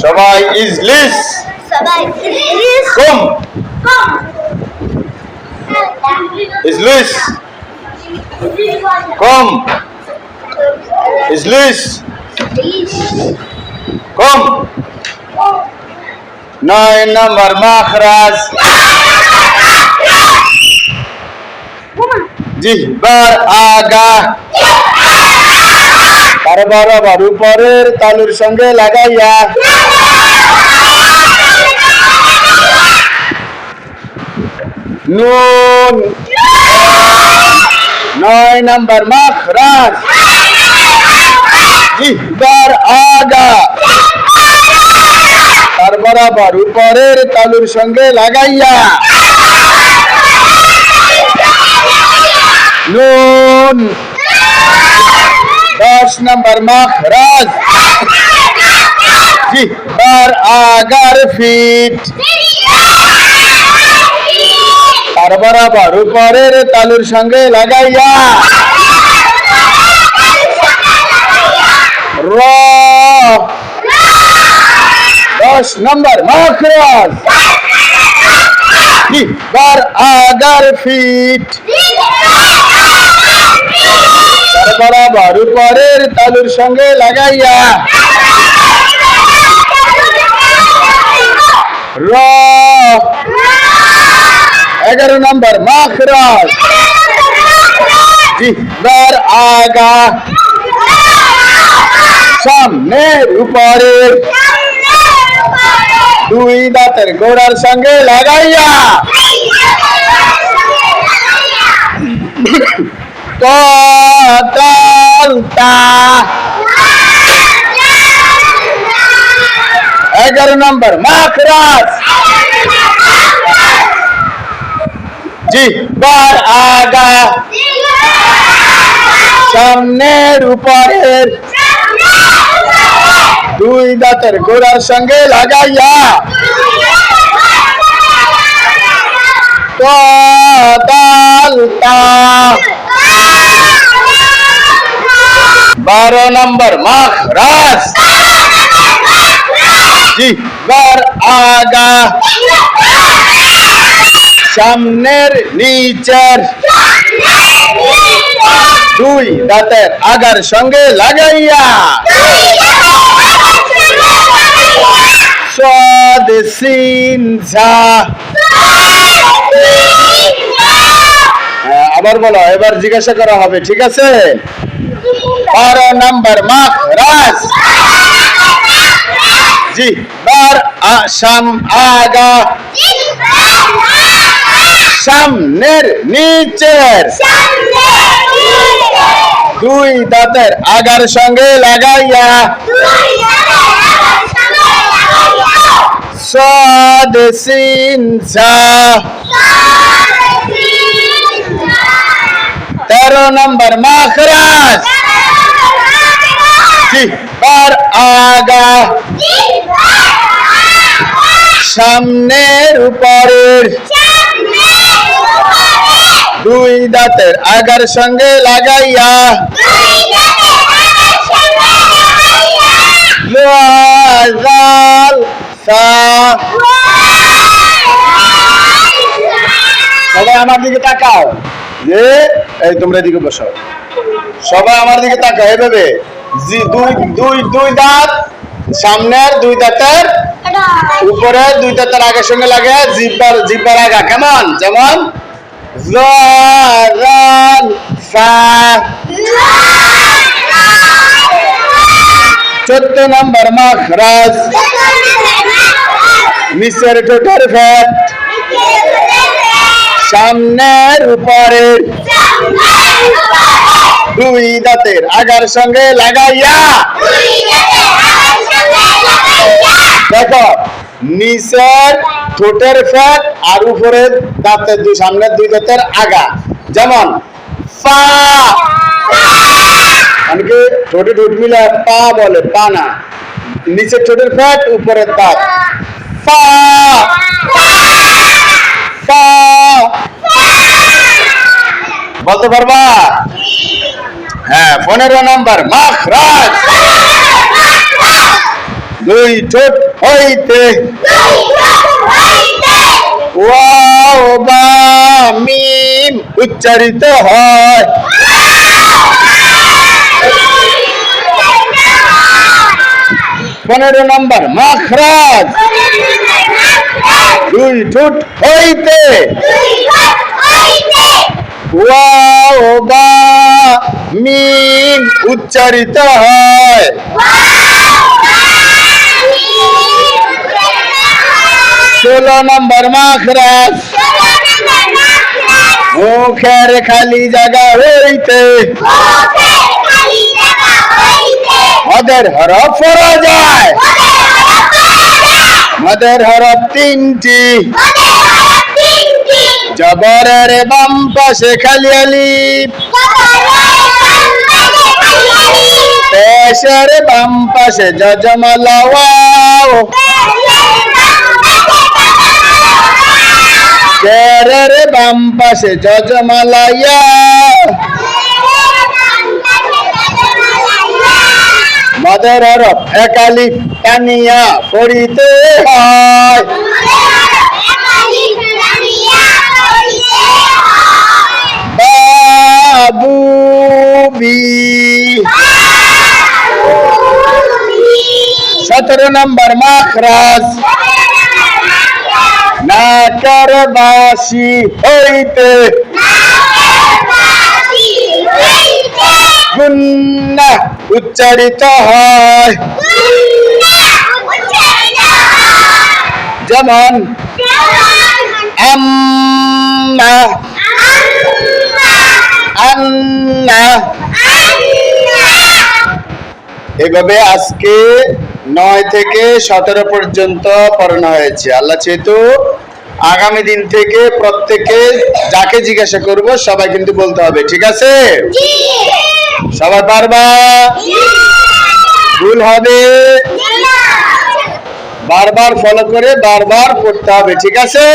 সবাই ইজলিস সবাই প্লিজ কম কম ইজলিস কম ইজলিস কম নয় নম্বর মাখরাজ জিহ্বার আগা তার বরাবর উপরের তালুর সঙ্গে লাগাইয়া নুন নয় নম্বর মাখরাজ জিহ্বার আগা তার বরাবর উপরের তালুর সঙ্গে লাগাইয়া নুন দশ নম্বর মাখরাজ জিহ্বার আগার ফিট তার বরাবর উপরের তালুর সঙ্গে লাগাইয়া র দশ নম্বর মাখরাজ জিহ্বার আগার ফিট তার বরাবর উপরের তালুর সঙ্গে লাগাইয়া র। এগারো নম্বর মাখরাজ। জিহ্বার আগা। সামনের উপরের দুই দাঁতের গোড়ার সঙ্গে লাগাইয়া। কতালতা এগারো নম্বর মাখরাজ জিহ্বার আগা সামনের উপরের দুই দাঁতের গোড়ার সঙ্গে লাগাইয়া কতালতা বারো নম্বর মাখরাজ জিহ্বার আগা। সামনের নিচের দুই দাঁতের আগার সঙ্গে লাগাইয়া। সদ সিন হ্যাঁ, আবার বলো এবার জিজ্ঞাসা করা হবে ঠিক আছে? বারো নাম্বার মাখরাজ জি বার আসাম আগা সামনের নিচের দুই দাঁতের আগার সঙ্গে লাগাইয়া সদ সিন ঝা তেরো নম্বর মাখরাজ জি বার আগা। সামনের উপরের দুই দাঁতের আগার সঙ্গে লাগাইয়া। সবাই আমার দিকে তাকাও। এই তোমরা এদিকে বসো। সবাই আমার দিকে তাকাও এভাবে জি, দুই দুই দুই দাঁত, সামনের দুই দাঁতের উপরে, দুই দাঁতের আগের সঙ্গে লাগে জিব্বার জিব্বার আগা, কেমন? যেমন। চোদ্দ নম্বর মাখরাজ। নিচের ঠোঁটের ফ্যাট। সামনের উপরের দুই দাঁতের আগার সঙ্গে লাগাইয়া। দেখো, নিচের ঠোঁটের ফ্যাট আর উপরের দাঁতের দুই, সামনের দুই দাঁতের আগা। যেমন, পা। অনেকে ঠোঁটে ঠোঁট মিলে পা বলে, পা না। নিচের ঠোঁটের ফ্যাট, উপরের দাঁত। পা। পা। বলতে পারবা? হ্যাঁ পনেরো নম্বর মাখরাজ। দুই ঠোঁট হইতে। ওয়াও বা মিম উচ্চারিত হয়। পনেরো নম্বর মাখরাজ। দুই ঠোঁট হইতে। ওয়াও বা মিম উচ্চারিত হয়। ষোলো নম্বর মাখরাজ। মুখের খালি জায়গা হইতে। মদের হরফ পড়া যায়। মদের হরফ তিনটি। জবরের বাম পাশে খালি আলিফ। পেশের বাম পাশে যজমালা ওয়াও। কেরের বাম পাশে যজমালা ইয়া মদের হরফ এক আলিফ টানিয়া পড়িতে হয়। বাবু বি সতেরো নম্বর মাখরাজ। নাকার বাসি হইতে। গুন্না উচ্চারিত হয়। যেমন আম্মা এভাবে আজকে নয় থেকে সতেরো পর্যন্ত পড়ানো হয়েছে। আল্লাহ যেহেতু আগামী দিন থেকে প্রত্যেকে যাকে জিজ্ঞাসা করব, সবাই কিন্তু বলতে হবে, ঠিক আছে? সবাই পারবা? ভুল হবে। বারবার ফলো করে বারবার পড়তে হবে, ঠিক আছে?